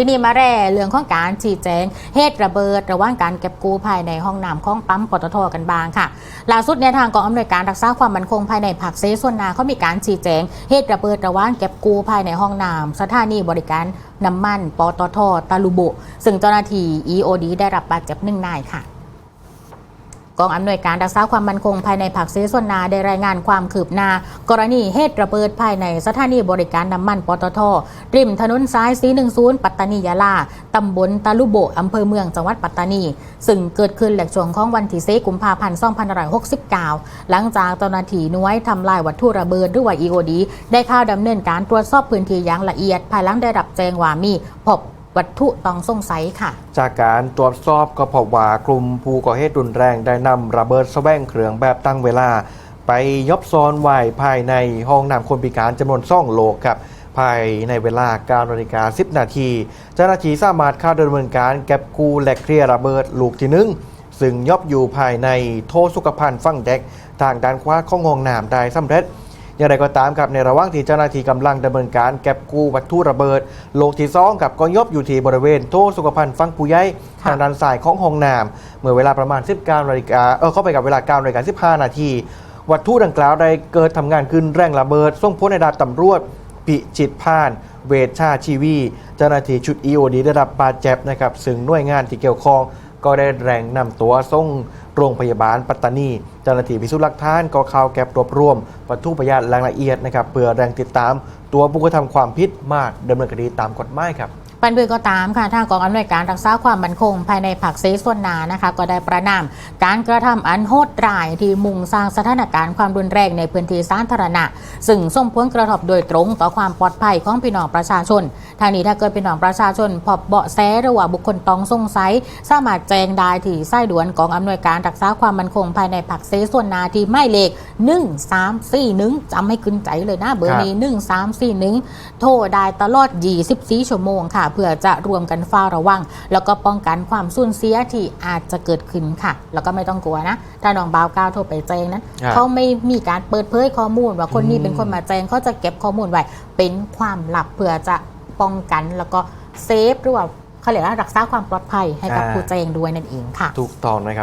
ที่นี่มาแร่เรื่องของการชี้แจงเหตุระเบิดระหว่างการเก็บกู้ภายในห้องน้ำของปั๊มปตทกันบางค่ะล่าสุดในยทางกองอำนวยการรักษาความมั่นคงภายในผักเซส่วนนาเขามีการชี้แจงเหตุระเบิดระหว่างเก็บกู้ภายในห้องน้ำสถานีบริการน้ำมันปตทตาลุโบซึ่งเจ้าหน้าที่ EOD ได้รับบาดเจ็บหนึ่งนายค่ะ กองอำนวยการรักษาความมั่นคงภายในผักเสส่วนนาได้รายงานความคืบหน้า กรณีเหตุระเบิดภายในสถานีบริการน้ำมันปตทริมถนนสาย410 ปัตตานียะลาตำบลตาลุโบอำเภอเมืองจังหวัดปัตตานี ซึ่งเกิดขึ้นหลังช่วงของวันที่เซกุมภาพันธ์2569 หลังจากเจ้าหน้าที่หน่วยทำลายวัตถุระเบิดหรือว่า EOD ได้เข้าดำเนินการตรวจสอบพื้นที่อย่างละเอียด ภายหลังได้รับแจ้งว่ามีพบ วัตถุต้องสงสัยค่ะ จากการตรวจสอบก็พบว่ากลุ่มผู้ก่อเหตุรุนแรงได้นำระเบิดแสวงเครื่องแบบตั้งเวลา ไปยบซ้อนไว้ภายในห้องน้ำคนพิการจำนวนซ่องโลกครับภายในเวลา9นาฬิกา10 นาที เจ้าหน้าที่สามารถเข้าดำเนินการเก็บกู้และเคลียร์ระเบิดลูกที่หนึ่งซึ่งยบอยู่ภายในโทสุขภัณฑ์ฟังแดกทางด้านขวาของห้องน้ำได้สำเร็จ อย่างไรก็ตามครับในระหว่างที่เจ้าหน้าที่กำลังดำเนินการเก็บกู้วัตถุระเบิด โลกที่สองกับก็ยบอยู่ที่บริเวณโทษสุขภัณฑ์ฟังปูย้ายค่ะทางด้านซ้ายของห้องน้ำเมื่อเวลาประมาณ 19นาฬิกาเออเข้าไปกับเวลา9นาฬิกา15 นาทีวัตถุดังกล่าวได้เกิดทำงานขึ้นแรงระเบิดส่งผลในดาบตำรวจ พิจิตพาน เวชชาชีวี เจ้าหน้าที่ชุด EOD ได้รับบาดเจ็บนะครับซึ่งหน่วยงานที่เกี่ยวข้องก็ได้แรงนำตัวส่งโรงพยาบาลปัตตานี เจ้าหน้าที่พิสูจน์หลักฐานก็เข้าแก็บรวบรวมปัตถุพยานรายละเอียดนะครับเพื่อแรงติดตาม ตัวผู้กระทำความผิดมาดำเนินคดีตามกฎหมายครับ ปันเบือก็ตามค่ะทางกองอำนวยการรักษาความมั่นคง ภายในผักเซส่วนนานะคะก็ได้ประนามการกระทำอันโหดร้ายที่มุ่งสร้างสถานการณ์ความรุนแรงในพื้นที่สาธารณะ ซึ่งส่งผลกระทบโดยตรงต่อความปลอดภัยของพี่น้องประชาชน ทางนี้ถ้าเกิดพี่น้องประชาชนพบเบาะแสหรือว่าบุคคลต้องสงสัยสามารถแจ้งได้ที่ไส้ด่วนกองอำนวยการรักษาความมั่นคง ภายในผักเซส่วนนาที่ไม่เลข1341จำให้ขึ้นใจเลยนะเบอร์นี้1341โทรได้ตลอด 24 ชั่วโมงค่ะเพื่อจะรวมกันเฝ้าระวัง แล้วก็ป้องกันความสูญเสียที่อาจจะเกิดขึ้นค่ะ แล้วก็ไม่ต้องกลัวนะ ถ้าน้องบ่าวก้าวโทรไปแจ้งนั้นครับเขาไม่มีการเปิดเผยข้อมูล ว่าคนนี้อืมเป็นคนมาแจ้งเขาจะเก็บข้อมูลไว้เป็นความลับเพื่อจะป้องกันแล้วก็เซฟหรือว่าเขาเรียกว่ารักษาความปลอดภัยให้กับผู้แจ้งด้วยนั่นเองค่ะ ถูกต้องนะครับ